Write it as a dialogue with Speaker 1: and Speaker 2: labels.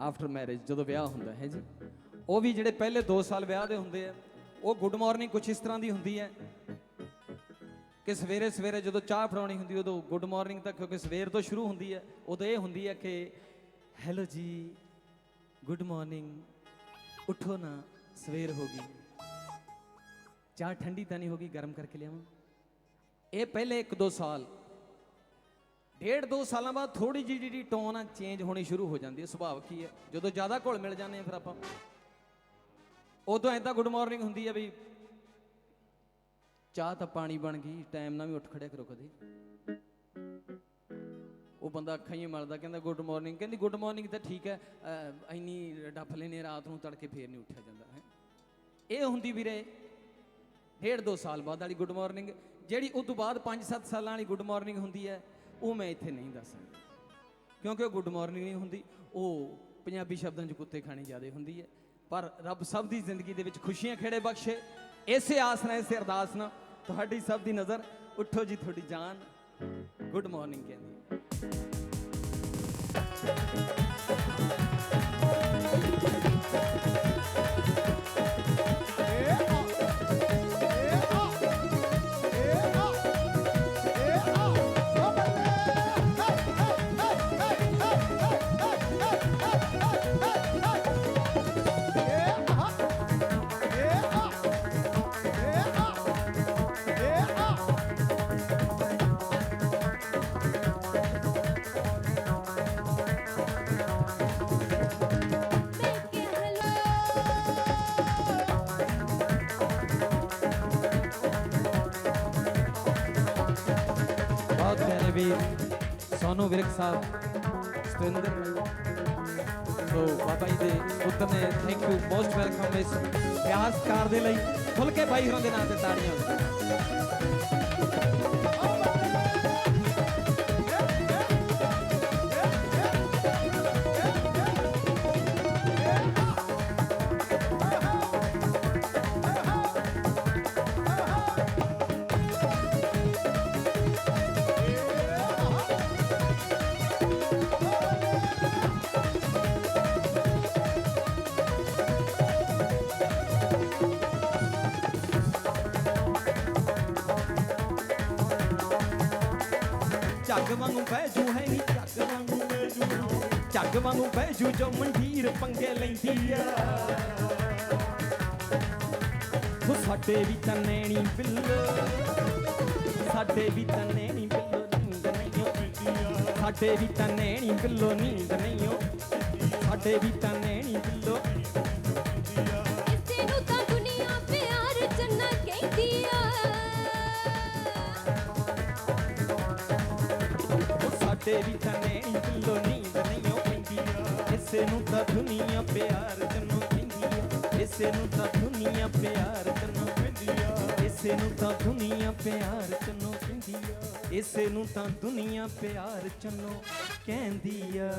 Speaker 1: After marriage ਜਦੋਂ ਵਿਆਹ ਹੁੰਦਾ, ਹੈ ਜੀ? ਉਹ ਵੀ ਜਿਹੜੇ ਪਹਿਲੇ 2 ਸਾਲ ਵਿਆਹ ਦੇ ਹੁੰਦੇ ਆ, ਉਹ ਗੁੱਡ ਮਾਰਨਿੰਗ ਕੁਛ ਇਸ ਤਰ੍ਹਾਂ ਦੀ ਹੁੰਦੀ ਹੈ ਕਿ ਸਵੇਰੇ ਸਵੇਰੇ ਜਦੋਂ ਚਾਹ ਫੜਾਉਣੀ ਹੁੰਦੀ, ਉਦੋਂ ਗੁੱਡ ਮਾਰਨਿੰਗ ਤਾਂ ਕਿਉਂਕਿ ਸਵੇਰ ਤੋਂ ਸ਼ੁਰੂ ਹੁੰਦੀ ਹੈ, ਉਦੋਂ ਇਹ ਹੁੰਦੀ ਹੈ ਕਿ ਹੈਲੋ ਜੀ ਗੁੱਡ ਮਾਰਨਿੰਗ ਉਠੋ ਨਾ, ਸਵੇਰ ਹੋ ਗਈ। ਚਾਹ ਠੰਡੀ ਤਾਂ ਨਹੀਂ ਹੋਗੀ ਗਰਮ ਕਰਕੇ ਲਿਆਵਾਂ? ਇਹ ਪਹਿਲੇ 1-2 ਸਾਲ ਡੇਢ ਦੋ ਸਾਲਾਂ ਬਾਅਦ ਥੋੜੀ ਜਿਹੀ ਜਿਹੜੀ ਟੋਨ ਆ ਚੇਂਜ ਹੋਣੀ ਸ਼ੁਰੂ ਹੋ ਜਾਂਦੀ ਹੈ ਸੁਭਾਵ ਕੀ ਹੈ? ਜਦੋਂ ਜ਼ਿਆਦਾ ਘੁਲ ਮਿਲ ਜਾਂਦੇ ਆ ਫਿਰ ਆਪਾਂ। ਉਦੋਂ ਐਦਾਂ ਗੁੱਡ ਮਾਰਨਿੰਗ ਹੁੰਦੀ ਹੈ ਵੀ ਚਾਹ ਤਾਂ ਪਾਣੀ ਬਣ ਗਈ ਟਾਈਮ ਨਾਲ ਵੀ ਉੱਠ ਖੜਿਆ ਕਰੋ ਕਦੇ। ਉਹ ਬੰਦਾ ਅੱਖਾਂ ਹੀ ਮਲਦਾ ਕਹਿੰਦਾ ਗੁੱਡ ਮਾਰਨਿੰਗ ਕਹਿੰਦੀ ਗੁੱਡ ਮਾਰਨਿੰਗ ਤਾਂ ਠੀਕ ਹੈ ਅਹ, ਇੰਨੀ ਡੱਫ ਲੈਨੇ ਰਾਤ ਨੂੰ ਤੜਕੇ ਫੇਰ ਨਹੀਂ ਉੱਠਿਆ ਜਾਂਦਾ ਹੈ। ਇਹ ਹੁੰਦੀ ਵੀਰੇ ਡੇਢ ਦੋ ਸਾਲ ਬਾਅਦ ਵਾਲੀ ਗੁੱਡ ਮਾਰਨਿੰਗ ਜਿਹੜੀ ਉਸ ਤੋਂ ਬਾਅਦ 5-7 ਸਾਲਾਂ ਵਾਲੀ ਗੁੱਡ ਮਾਰਨਿੰਗ ਹੁੰਦੀ ਹੈ ਉਹ ਮੈਂ ਇੱਥੇ ਨਹੀਂ ਦੱਸ ਸਕਦਾ ਕਿਉਂਕਿ ਉਹ ਗੁੱਡ ਮਾਰਨਿੰਗ ਨਹੀਂ ਹੁੰਦੀ, ਉਹ ਪੰਜਾਬੀ ਸ਼ਬਦਾਂ 'ਚ ਕੁੱਤੇ ਖਾਣੀ ਜ਼ਿਆਦਾ ਹੁੰਦੀ ਹੈ। ਪਰ ਰੱਬ ਸਭ ਦੀ ਜ਼ਿੰਦਗੀ ਦੇ ਵਿੱਚ ਖੁਸ਼ੀਆਂ ਖੇੜੇ ਬਖਸ਼ੇ। ਇਸੇ ਆਸ ਨਾਲ, ਇਸੇ ਅਰਦਾਸ ਨਾਲ ਤੁਹਾਡੀ ਸਭ ਦੀ ਨਜ਼ਰ ਉੱਠੋ ਜੀ, ਤੁਹਾਡੀ ਜਾਨ ਗੁੱਡ ਮਾਰਨਿੰਗ ਕਹਿੰਦੀ ਹੈ। ਬਹੁਤ ਪਿਆਰੇ ਵੀਰ, ਸੋਨੂ ਵਿਰਕ ਸਾਹਿਬ, ਸਤਿੰਦਰ। ਸੋ ਬਾਬਾ ਜੀ ਦੇ ਪੁੱਤਰ ਨੇ ਥੈਂਕ ਯੂ ਮੋਸਟ ਵੈਲਕਮ ਇਸ ਪਿਆਸ ਕਾਰ ਦੇ ਲਈ ਖੁੱਲ ਕੇ ਬਾਈ ਹੋਰਾਂ ਦੇ ਨਾਂ ਤੇ ਤਾੜੀਆਂ। ਝੱਗ ਵਾਂਗੂ ਬੈਜੂ ਹੈ ਨੀ ਝੱਗ ਵਾਂਗੂ ਬੈਜੂ ਝੱਗ ਵਾਂਗੂ ਬੈਜੂ ਜੋ ਮੰਡੀਰ ਪੰਗੇ ਲੈਂਦੀ ਆ। ਉਹ ਸਾਡੇ ਵੀ ਤਾਂ ਨੈਣੀ ਬਿੱਲੋ, ਸਾਡੇ ਵੀ ਤਾਂ ਨੈਣੀ ਬਿੱਲੋ, ਨੀਂਦ ਨਹੀਂ ਸਾਡੇ ਵੀ ਤਾਂ ਨੈਣੀ ਬਿੱਲੋ, ਨੀਂਦ ਨਹੀਂ ਓ ਸਾਡੇ ਵੀ ਤਾਂ ਨੈਣੀ ਬਿੱਲੋ ਉਹ ਸਾਡੇ ਵੀ ਨੀਂਦ ਨਹੀਂ ਓ ਪੈਂਦੀ ਇਸੇ ਨੂੰ ਤਾਂ ਦੁਨੀਆ ਪਿਆਰ ਜਨੋਂ ਕਹਿੰਦੀ ਇਸੇ ਨੂੰ ਤਾਂ ਦੁਨੀਆ ਪਿਆਰ ਜਨੋਂ ਕਹਿੰਦੀ ਇਸੇ ਨੂੰ ਤਾਂ ਦੁਨੀਆ ਪਿਆਰ ਜਨੋਂ ਕਹਿੰਦੀ ਇਸੇ ਨੂੰ ਤਾਂ ਦੁਨੀਆ ਪਿਆਰ ਜਨੋਂ ਕਹਿੰਦੀ ਆ